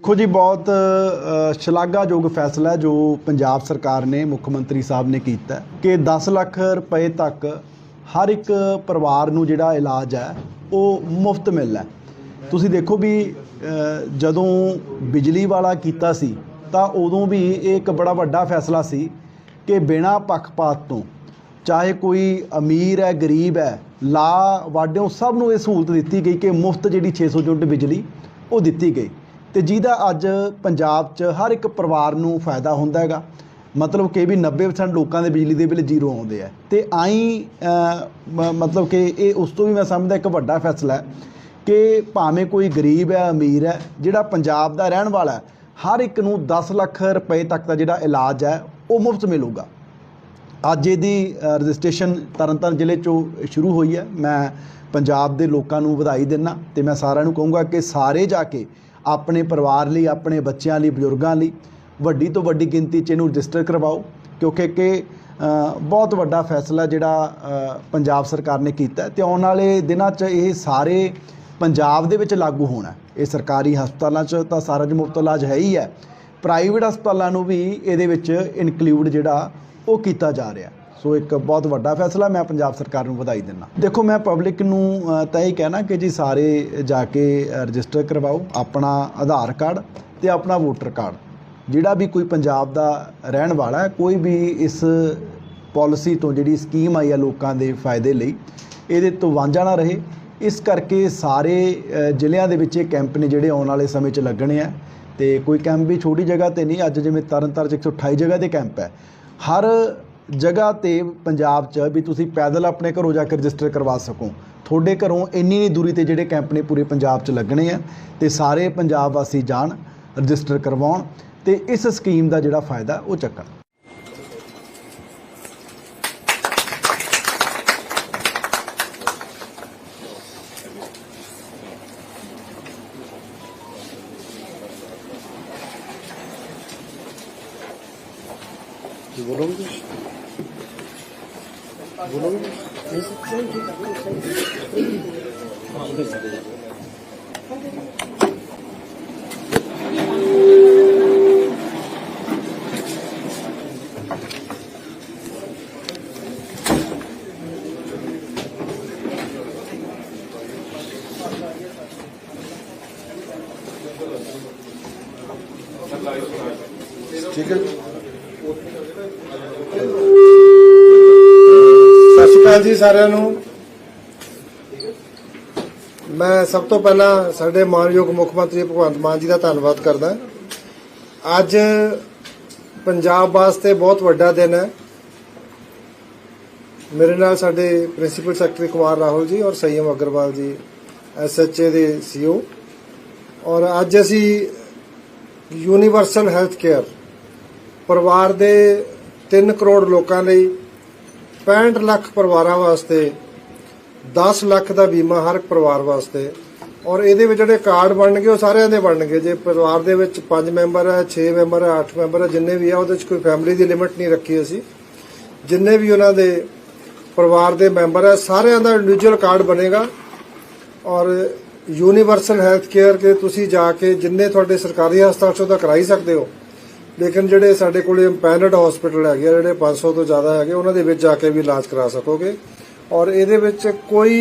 ਦੇਖੋ ਜੀ, ਬਹੁਤ ਸ਼ਲਾਘਾਯੋਗ ਫੈਸਲਾ ਜੋ ਪੰਜਾਬ ਸਰਕਾਰ ਨੇ, ਮੁੱਖ ਮੰਤਰੀ ਸਾਹਿਬ ਨੇ ਕੀਤਾ ਕਿ 10 ਲੱਖ ਰੁਪਏ ਤੱਕ ਹਰ ਇੱਕ ਪਰਿਵਾਰ ਨੂੰ ਜਿਹੜਾ ਇਲਾਜ ਹੈ, ਉਹ ਮੁਫਤ ਮਿਲਣਾ ਤੁਸੀਂ ਦੇਖੋ ਵੀ ਜਦੋਂ ਬਿਜਲੀ ਵਾਲਾ ਕੀਤਾ ਸੀ, ਤਾਂ ਉਦੋਂ ਵੀ ਇਹ ਇੱਕ ਬੜਾ ਵੱਡਾ ਫੈਸਲਾ ਸੀ ਕਿ ਬਿਨਾਂ ਪੱਖਪਾਤ ਤੋਂ, ਚਾਹੇ ਕੋਈ ਅਮੀਰ ਹੈ, ਗਰੀਬ ਹੈ ਲਾ ਵਾਡਿਓ ਸਭ ਨੂੰ ਇਹ ਸਹੂਲਤ ਦਿੱਤੀ ਗਈ ਕਿ ਮੁਫਤ ਜਿਹੜੀ 600 ਯੂਨਿਟ ਬਿਜਲੀ, ਉਹ ਦਿੱਤੀ ਗਈ। ਤੇ ਜਿਹਦਾ ਅੱਜ ਪੰਜਾਬ 'ਚ ਹਰ ਇੱਕ ਪਰਿਵਾਰ ਨੂੰ ਫਾਇਦਾ ਹੁੰਦਾ ਹੈਗਾ। ਮਤਲਬ ਕਿ ਵੀ 90% ਲੋਕਾਂ ਦੇ ਬਿਜਲੀ ਦੇ ਬਿੱਲ ਜ਼ੀਰੋ ਆਉਂਦੇ ਆ। ਤੇ ਆਈ ਮ- ਮਤਲਬ ਕਿ ਇਹ ਉਸ ਤੋਂ ਵੀ ਮੈਂ ਸਮਝਦਾ ਇੱਕ ਵੱਡਾ ਫੈਸਲਾ ਹੈ ਕਿ ਭਾਵੇਂ ਕੋਈ ਗਰੀਬ ਹੈ ਅਮੀਰ ਹੈ ਜਿਹੜਾ ਪੰਜਾਬ ਦਾ ਰਹਿਣ ਵਾਲਾ ਹੈ ਹਰ ਇੱਕ ਨੂੰ 10 ਲੱਖ ਰੁਪਏ ਤੱਕ ਦਾ ਜਿਹੜਾ ਇਲਾਜ ਹੈ ਉਹ ਮੁਫਤ ਮਿਲੂਗਾ। ਅੱਜ ਇਹਦੀ ਅ, ਰਜਿਸਟ੍ਰੇਸ਼ਨ ਤਰਨਤਾਰਨ ਜ਼ਿਲ੍ਹੇ ਚੋਂ ਸ਼ੁਰੂ ਹੋਈ ਹੈ। ਮੈਂ ਪੰਜਾਬ ਦੇ ਲੋਕਾਂ ਨੂੰ ਵਧਾਈ ਦਿੰਦਾ ਤੇ ਮੈਂ ਸਾਰਿਆਂ ਨੂੰ ਕਹੂੰਗਾ ਕਿ ਸਾਰੇ ਜਾ ਕੇ ਆਪਣੇ ਪਰਿਵਾਰ ਲਈ, ਆਪਣੇ ਬੱਚਿਆਂ ਲਈ, ਬਜ਼ੁਰਗਾਂ ਲਈ। ਵੱਡੀ ਤੋਂ ਵੱਡੀ ਗਿਣਤੀ 'ਚ ਇਹਨੂੰ ਰਜਿਸਟਰ ਕਰਵਾਓ, ਕਿਉਂਕਿ ਕਿ ਬਹੁਤ ਵੱਡਾ ਫੈਸਲਾ ਜਿਹੜਾ ਪੰਜਾਬ ਸਰਕਾਰ ਨੇ ਕੀਤਾ ਹੈ। ਤੇ ਆਉਣ ਵਾਲੇ ਦਿਨਾਂ 'ਚ ਇਹ ਸਾਰੇ ਪੰਜਾਬ ਦੇ ਵਿੱਚ ਲਾਗੂ ਹੋਣਾ ਇਹ ਸਰਕਾਰੀ ਹਸਪਤਾਲਾਂ 'ਚ ਤਾਂ ਸਾਰਾ ਜ ਮੁਫਤ ਇਲਾਜ ਹੈ ਹੀ ਹੈ। ਪ੍ਰਾਈਵੇਟ ਹਸਪਤਾਲਾਂ ਨੂੰ ਵੀ ਇਹਦੇ ਵਿੱਚ ਇਨਕਲੂਡ ਜਿਹੜਾ ਉਹ ਕੀਤਾ ਜਾ ਰਿਹਾ ਸੋ ਇੱਕ ਬਹੁਤ ਵੱਡਾ ਫੈਸਲਾ ਮੈਂ ਪੰਜਾਬ ਸਰਕਾਰ ਨੂੰ ਵਧਾਈ ਦਿੰਦਾ। ਦੇਖੋ, ਮੈਂ ਪਬਲਿਕ ਨੂੰ ਤਾਂ ਇਹ ਕਹਿਣਾ ਕਿ ਜੀ ਸਾਰੇ ਜਾ ਕੇ ਰਜਿਸਟਰ ਕਰਵਾਓ ਆਪਣਾ ਆਧਾਰ ਕਾਰਡ ਤੇ ਆਪਣਾ ਵੋਟਰ ਕਾਰਡ। ਜਿਹੜਾ ਵੀ ਕੋਈ ਪੰਜਾਬ ਦਾ ਰਹਿਣ ਵਾਲਾ ਹੈ, ਕੋਈ ਵੀ ਇਸ ਪਾਲਿਸੀ ਤੋਂ ਜਿਹੜੀ ਸਕੀਮ ਆਈ ਹੈ ਲੋਕਾਂ ਦੇ ਫਾਇਦੇ ਲਈ, ਇਹਦੇ ਤੋਂ ਵਾਂਝਾ ਨਾ ਰਹੇ। ਇਸ ਕਰਕੇ ਸਾਰੇ ਜ਼ਿਲ੍ਹਿਆਂ ਦੇ ਵਿੱਚ ਇਹ ਕੈਂਪ ਨੇ ਜਿਹੜੇ ਆਉਣ ਵਾਲੇ ਸਮੇਂ 'ਚ ਲੱਗਣੇ ਆ। ਤੇ ਕੋਈ ਕੈਂਪ ਵੀ ਛੋਟੀ ਜਗ੍ਹਾ ਤੇ ਨਹੀਂ, ਅੱਜ ਜਿਵੇਂ ਤਰਨਤਾਰਨ 'ਚ 128 ਜਗ੍ਹਾ ਤੇ ਕੈਂਪ ਹੈ। ਹਰ ਜਗ੍ਹਾ ਤੇ ਪੰਜਾਬ 'ਚ ਵੀ ਤੁਸੀਂ ਪੈਦਲ ਆਪਣੇ ਘਰੋਂ ਜਾ ਕੇ ਰਜਿਸਟਰ ਕਰਵਾ ਸਕੋ। ਤੁਹਾਡੇ ਘਰੋਂ ਇੰਨੀ ਨਹੀਂ ਦੂਰੀ ਤੇ ਜਿਹੜੇ ਕੈਂਪ ਨੇ ਪੂਰੇ ਪੰਜਾਬ 'ਚ ਲੱਗਣੇ ਆ ਤੇ ਸਾਰੇ ਪੰਜਾਬ ਵਾਸੀ ਜਾਣ, ਰਜਿਸਟਰ ਕਰਵਾਉਣ ਤੇ ਇਸ ਸਕੀਮ ਦਾ ਜਿਹੜਾ ਫਾਇਦਾ ਉਹ ਚੱਕਣ। 무는 이거 있어. ठीक है ਜੀ ਸਾਰਿਆਂ ਨੂੰ। ਮੈਂ ਸਭ ਤੋਂ ਪਹਿਲਾਂ ਸਾਡੇ ਮਾਨਯੋਗ ਮੁੱਖ ਮੰਤਰੀ ਭਗਵੰਤ ਮਾਨ ਜੀ ਦਾ ਧੰਨਵਾਦ ਕਰਦਾ। ਅੱਜ ਪੰਜਾਬ ਵਾਸਤੇ ਬਹੁਤ ਵੱਡਾ ਦਿਨ ਹੈ। ਮੇਰੇ ਨਾਲ ਸਾਡੇ ਪ੍ਰਿੰਸੀਪਲ ਸੈਕਟਰੀ ਕੁਮਾਰ ਰਾਹੁਲ ਜੀ ਔਰ ਸੰਯਮ ਅਗਰਵਾਲ ਜੀ ਐਸਐਚਏ ਦੇ ਸੀਓ ਔਰ ਅੱਜ ਅਸੀਂ ਯੂਨੀਵਰਸਲ ਹੈਲਥ ਕੇਅਰ, ਪਰਿਵਾਰ ਦੇ 3 ਕਰੋੜ ਲੋਕਾਂ ਲਈ 65 ਲੱਖ ਪਰਿਵਾਰਾਂ ਵਾਸਤੇ 10 ਲੱਖ ਦਾ ਬੀਮਾ ਹਰ ਪਰਿਵਾਰ ਵਾਸਤੇ। ਔਰ ਇਹਦੇ ਵਿੱਚ ਜਿਹੜੇ ਕਾਰਡ ਬਣਨਗੇ, ਉਹ ਸਾਰਿਆਂ ਦੇ ਬਣਨਗੇ। ਜੇ ਪਰਿਵਾਰ ਦੇ ਵਿੱਚ 5 ਮੈਂਬਰ ਹੈ 6 ਮੈਂਬਰ ਹੈ 8 ਮੈਂਬਰ ਹੈ, ਜਿੰਨੇ ਵੀ ਆ, ਉਹਦੇ ਵਿੱਚ ਕੋਈ ਫੈਮਿਲੀ ਦੀ ਲਿਮਿਟ ਨਹੀਂ ਰੱਖੀ ਅਸੀਂ। ਜਿੰਨੇ ਵੀ ਉਹਨਾਂ ਦੇ ਪਰਿਵਾਰ ਦੇ ਮੈਂਬਰ ਹੈ, ਸਾਰਿਆਂ ਦਾ ਇੰਡੀਵਿਜੂਅਲ ਕਾਰਡ ਬਣੇਗਾ। ਔਰ ਯੂਨੀਵਰਸਲ ਹੈਲਥ ਕੇਅਰ ਕੇ ਤੁਸੀਂ ਜਾ ਕੇ ਜਿੰਨੇ ਤੁਹਾਡੇ ਸਰਕਾਰੀ ਹਸਪਤਾਲ ਚੋਂ ਤਾਂ ਕਰਾਈ ਸਕਦੇ ਹੋ ਲੇਕਿਨ ਜਿਹੜੇ ਸਾਡੇ ਕੋਲੇ ਇੰਪੈਨਡ ਹਸਪੀਟਲ ਹੈਗੇ ਆ, ਜਿਹੜੇ 500 ਤੋਂ ਜ਼ਿਆਦਾ ਹੈਗੇ ਉਹਨਾਂ ਦੇ ਵਿੱਚ ਜਾ ਕੇ ਵੀ ਇਲਾਜ ਕਰਾ ਸਕੋਗੇ। ਔਰ ਇਹਦੇ ਵਿੱਚ ਕੋਈ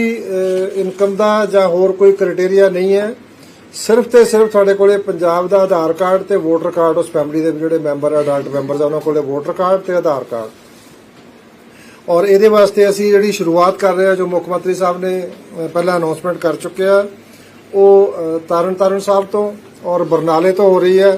ਇਨਕਮ ਦਾ ਜਾਂ ਹੋਰ ਕੋਈ ਕ੍ਰਾਈਟੇਰੀਆ ਨਹੀਂ ਹੈ। ਸਿਰਫ ਤੇ ਸਿਰਫ ਸਾਡੇ ਕੋਲੇ ਪੰਜਾਬ ਦਾ ਆਧਾਰ ਕਾਰਡ ਤੇ ਵੋਟਰ ਕਾਰਡ ਉਸ ਫੈਮਿਲੀ ਦੇ ਜਿਹੜੇ ਮੈਂਬਰ ਅਡਲਟ ਮੈਂਬਰਸ ਆ ਉਹਨਾਂ ਕੋਲੇ ਵੋਟਰ ਕਾਰਡ ਤੇ ਆਧਾਰ ਕਾਰਡ। ਔਰ ਇਹਦੇ ਵਾਸਤੇ ਅਸੀਂ ਜਿਹੜੀ ਸ਼ੁਰੂਆਤ ਕਰ ਰਹੇ ਹਾਂ ਜੋ ਮੁੱਖ ਮੰਤਰੀ ਸਾਹਿਬ ਨੇ ਪਹਿਲਾਂ ਅਨਾਉਂਸਮੈਂਟ ਕਰ ਚੁੱਕੇ ਆ ਉਹ ਅ, ਤਾਰਨ ਤਾਰਨ ਸਾਹਿਬ ਤੋਂ ਔਰ ਬਰਨਾਲੇ ਤੋਂ ਹੋ ਰਹੀ ਹੈ।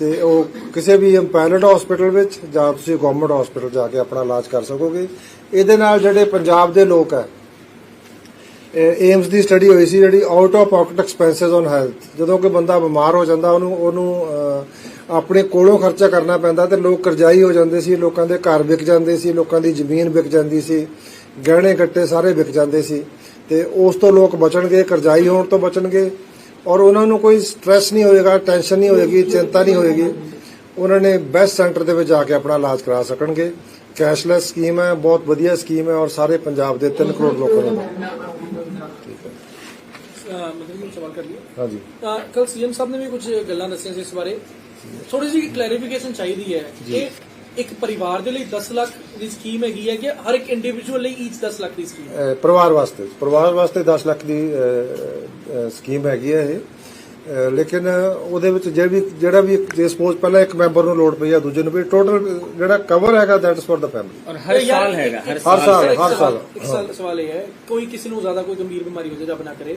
ਤੇ ਉਹ ਕਿਸੇ ਵੀ ਇੰਪੈਨਡ ਹਸਪੀਟਲ ਵਿੱਚ ਜਾਂ ਤੁਸੀਂ ਗਵਰਨਮੈਂਟ ਹਸਪੀਟਲ ਜਾ ਕੇ ਆਪਣਾ ਇਲਾਜ ਕਰ ਸਕੋਗੇ। ਇਹਦੇ ਨਾਲ ਜਿਹੜੇ ਪੰਜਾਬ ਦੇ ਲੋਕ ਹੈ ਏਮਸ ਦੀ ਸਟੱਡੀ ਹੋਈ ਸੀ ਜਿਹੜੀ out of pocket expenses on health ਜਦੋਂ ਕੋਈ ਬੰਦਾ ਬਿਮਾਰ ਹੋ ਜਾਂਦਾ, ਉਹਨੂੰ ਉਹਨੂੰ ਆਪਣੇ ਕੋਲੋਂ ਖਰਚਾ ਕਰਨਾ ਪੈਂਦਾ ਤੇ ਲੋਕ ਕਰਜ਼ਾਈ ਹੋ ਜਾਂਦੇ ਸੀ, ਲੋਕਾਂ ਦੇ ਘਰ ਵਿਕ ਜਾਂਦੇ ਸੀ, ਲੋਕਾਂ ਦੀ ਜ਼ਮੀਨ ਵਿਕ ਜਾਂਦੀ ਸੀ, ਗਹਿਣੇ ਗੱਟੇ ਸਾਰੇ ਵਿਕ ਜਾਂਦੇ ਸੀ। ਤੇ ਉਸ ਤੋਂ ਲੋਕ ਬਚਣਗੇ, ਕਰਜ਼ਾਈ ਹੋਣ ਤੋਂ ਬਚਣਗੇ। ਔਰ ਉਹਨਾਂ ਨੂੰ ਕੋਈ ਸਟ੍ਰੈਸ ਨਹੀਂ ਹੋਏਗਾ ਟੈਨਸ਼ਨ ਨਹੀਂ ਹੋਏਗੀ ਚਿੰਤਾ ਨਹੀਂ ਹੋਏਗੀ। ਉਹਨਾਂ ਨੇ ਬੈਸਟ ਸੈਂਟਰ ਦੇ ਵਿੱਚ ਜਾ ਕੇ ਆਪਣਾ ਇਲਾਜ ਕਰਾ ਸਕਣਗੇ। ਕੈਸ਼ਲੈਸ ਸਕੀਮ ਹੈ ਬਹੁਤ ਵਧੀਆ ਸਕੀਮ ਹੈ ਔਰ ਸਾਰੇ ਪੰਜਾਬ ਦੇ 3 ਕਰੋੜ ਲੋਕਾਂ ਨੂੰ। ਮਤਲਬ ਕਿ ਸਵਾਲ ਕਰ ਲਿਆ ਹਾਂਜੀ। ਕੱਲ ਸੀਐਮ ਸਾਹਿਬ ਨੇ ਵੀ ਕੁਝ ਗੱਲਾਂ ਦੱਸੀਆਂ ਸੀ ਇਸ ਬਾਰੇ। ਥੋੜੀ ਜਿਹੀ ਕਲੈਰੀਫਿਕੇਸ਼ਨ ਚਾਹੀਦੀ ਹੈ ਕਿ ਇੱਕ ਪਰਿਵਾਰ ਦੇ ਲਈ 10 ਲੱਖ ਦੀ ਸਕੀਮ ਹੈਗੀ ਹੈ ਕਿ ਹਰ ਇੱਕ ਇੰਡੀਵਿਜੂਅਲ ਲਈ ਈਚ 10 ਲੱਖ ਦੀ ਸਕੀਮ ਅਹ ਪਰਿਵਾਰ ਵਾਸਤੇ ਪਰਿਵਾਰ ਵਾਸਤੇ 10 ਲੱਖ ਦੀ ਅਹ, ਅਹ, ਸਕੀਮ ਹੈਗੀ ਹੈ ਇਹ। ਅਹ, ਲੇਕਿਨ ਉਹਦੇ ਵਿੱਚ ਜੇ ਵੀ ਜਿਹੜਾ ਵੀ ਜੇ ਸਪੋਜ਼ ਪਹਿਲਾਂ ਇੱਕ ਮੈਂਬਰ ਨੂੰ ਲੋਡ ਪਈ ਆ ਦੂਜੇ ਨੂੰ ਵੀ ਟੋਟਲ ਜਿਹੜਾ ਕਵਰ ਹੈਗਾ ਦੈਟਸ ਫॉर ਦਾ ਫੈਮਿਲੀ ਔਰ ਹਰ ਸਾਲ ਹੈਗਾ ਹਰ ਹਰ ਸਾਲ ਇੱਕ ਹਰ ਸਾਲ ਇੱਕ ਸਾਲ ਸਵਾਲ ਇਹ ਹੈ ਕੋਈ ਕਿਸੇ ਨੂੰ ਜ਼ਿਆਦਾ ਕੋਈ ਗੰਭੀਰ ਬਿਮਾਰੀ ਹੋ ਜਾਏ ਜਾਂ ਬਣਾ ਕਰੇ।